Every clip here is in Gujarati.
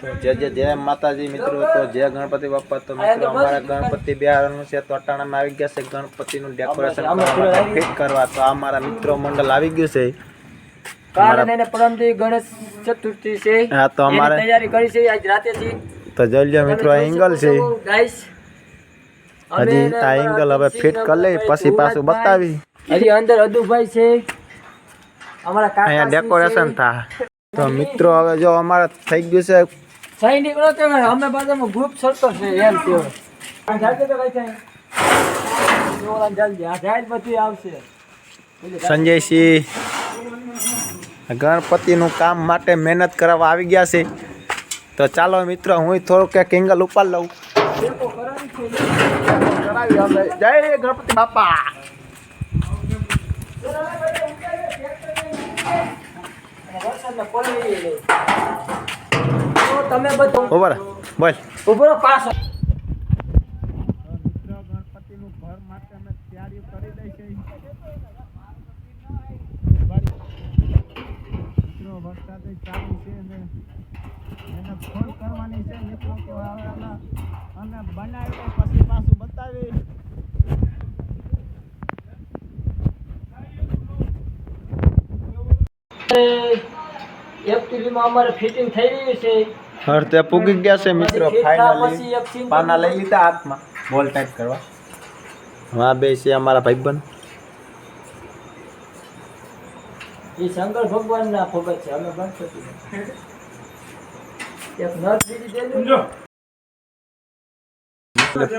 તો જે જે જય માતાજી મિત્રો તો જય ગણપતિ બાપા તો મિત્રો અમારા ગણપતિ બિહારનું છે તો અટાણામાં આવી ગયા છે ગણપતિનું ડેકોરેશન ફિટ કરવા તો આ મિત્રો મંડળ આવી ગયું છે. કારણ અને પરમદી ગણેશ ચતુર્થી છે. હા તો અમારે તૈયારી કરી છે આજ રાતે થી. તો જોઈ મિત્રો એંગલ છે. ગાઈસ હજી આ એંગલ હવે ફિટ કરી લઈ પછી પાછું બતાવી. હજી અંદર અદુભાઈ છે. અમારા કાકા અહીંયા ડેકોરેશન થાય. તો મિત્રો હવે જો અમારે થઈ ગયું છે સહી નો કે અમે બાજુમાં ગ્રુપ સરતો છે એમ કેવો જાગે તો કઈ થાય? જલ્દી આ જાય બધી આવશે. સંજયસિંહ ગણપતિનું કામ માટે મહેનત કરવા આવી ગયા છે. તો ચાલો મિત્રો હું થોડુંક ક્યાંક એંગલ ઉપર લઉં. જય ગણપતિ બાપા. તો તમે બધું ઉપર બોલ. ઊભો પાછો માટે અમે તૈયારીઓ કરી દઈ છે મિત્રો વરસાદ ચાલુ છે અને એને ફોન કરવાની છે મિત્રો કે હવે અમે અમે બનાવી પછી. પાછું બતાવી એપ્રિલમાં અમારે ફિટિંગ થઈ રહ્યું છે. હરતે પૂગી ગયા છે મિત્રો ફાઇનલી પાના લઈ લીધા હાથમાં. બોલ ટાઈપ કરવા. હા બે છે અમારા ભાઈબંધ એ શંકર ભગવાનના ભગત છે અમે ગણપતિ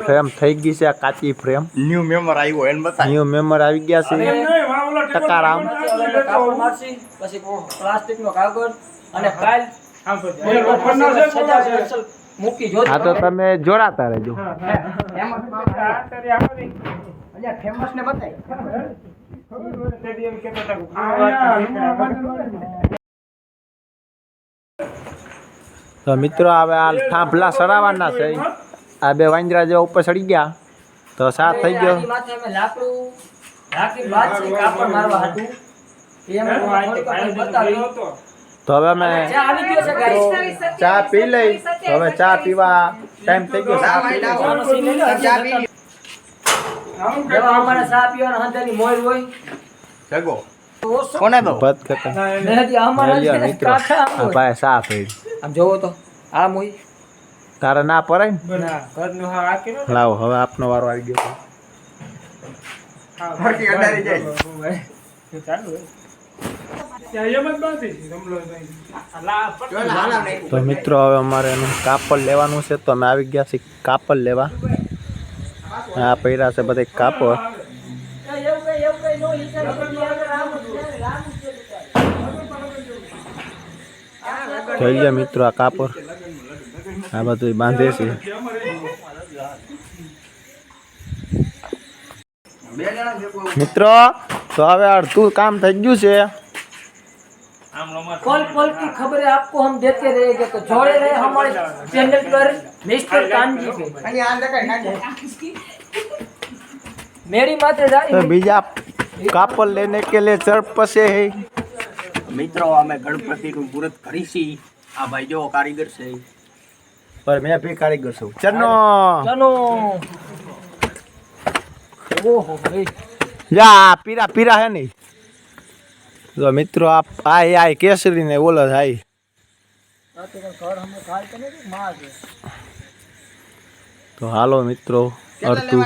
ફ્રેમ થઈ ગઈ છે આ કાચી ફ્રેમ ન્યુ મેમ્બર આવ્યો એમ બતા ન્યુ મેમ્બર આવી ગયા છે. ટકારામ. પછી પ્લાસ્ટિકનો કાગળ અને કાલ હા તો તમે જોડાતા રહેજો. ફેમસ ને બતાય. તો મિત્રો હવે આ થાંભલા સરાવાના છે. આ બે વાંદરા જેવા ઉપર ચડી ગયા. તો સાત થઈ ગયો. આની માથે અમે લાકડું કાપડ મારવા હતું એમ તો હવે અમે ચા પી લઈ. હવે ચા પીવા ટાઈમ થઈ ગયો. ચા પી અમારે ચા પીવાના હંધાની મોર હોય. જગો. કોને દો ભત કરતા મહેદી અમારા લ્યો છે ને મિત્રો આમ આ ભાઈ ચા પી. આમ જોવો તો. આમ હોય તારે ના પડાય ને? ઘરનું હા આ લાવો હવે આપનો વારો આવી ગયો. જાય. ચાલુ તો મિત્રો, હવે અમારે એનું કાપડ લેવાનું છે, તો અમે આવી ગયા છીએ કાપડ લેવા. આ પહેર્યા છે બધા કાપડ. થઈ લે મિત્રો, આ કાપડ. આ બધું બાંધે છે. મિત્રો, તો હવે અડધું કામ થઈ ગયું છે. पल पल की खबरें आपको हम देते रहेंगे तो जोड़े रहे हमारे चैनल पर मिस्टर कानजी पे અહીંયા આ દેખાય નાખો. मेरी माते તો जारी બીજા કાપડ લેને કે લે ચર્પ પસે હે મિત્રો અમે ગણપતિનું મુહૂર્ત કરીશી આ ભાઈ જો કારીગર છે પર મેં ભી કારીગર છું ચનો चलो ओहो भाई જા પીરા પીરા હે નહીં જો મિત્રો આ આય આય કેસરી ને બોલો થાય તો હાલો મિત્રો અડતું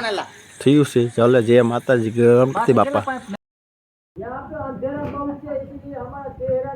થયું છે. ચાલે જે માતાજી ગણપતિ બાપા. ચહેરા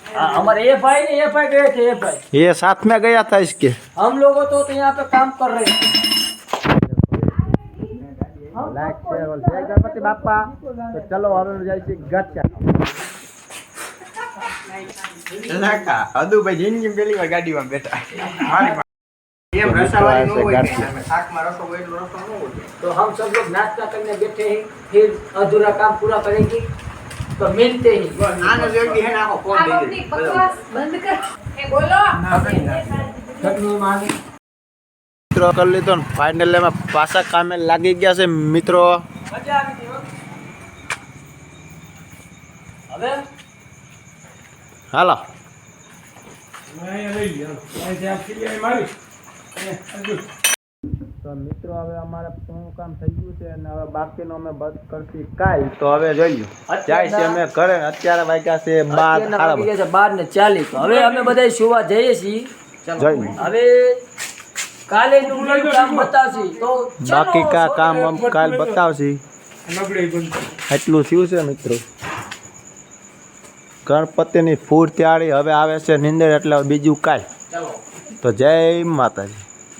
हमारे ये भाई ने ये भाई गए थे ये भाई ये साथ में गया था इसके हम लोगों तो, तो यहाँ पे काम कर रहे हैं લાઈક શેર ઓલ જય ગણપતિ બાપા તો ચલો હવે જાય છે ગચ્છા અદુભાઈ જિંદગી પહેલી વાર ગાડીમાં બેઠા એમ મિત્રો રસાવાળી ન આ છે હોય ગાંઠિયા. ને, શાકમાં રસો હોય એટલો રસો ન હોય तो हम सब लोग नाश्ता करने बैठे हैं फिर अधूरा काम पूरा करेंगे તો કર. મિત્રો કરી લીધો ને. ફાઇનલ એમાં પાછા કામે લાગી ગયા છે મિત્રો. હાલો. મારી. તો મિત્રો હવે અમારે પૂરું કામ થઈ ગયું છે અને હવે બાકીનો અમે બસ કરતી કાલ. તો હવે જોઈ જાય છે અમે ઘરે અત્યારે વાગ્યા છે બાર છે બાર ને ચાલીસ. હવે અમે બધા સુવા જઈએ છીએ. હવે કાલે કામ બતાવશી? તો બાકી કા કામ આમ કાલ બતાવશી. એટલું થયું છે મિત્રો. ગણપતિની ફૂડ ત્યાળી હવે આવે છે નિંદર એટલે હવે બીજું કાંઈ. તો જય માતાજી.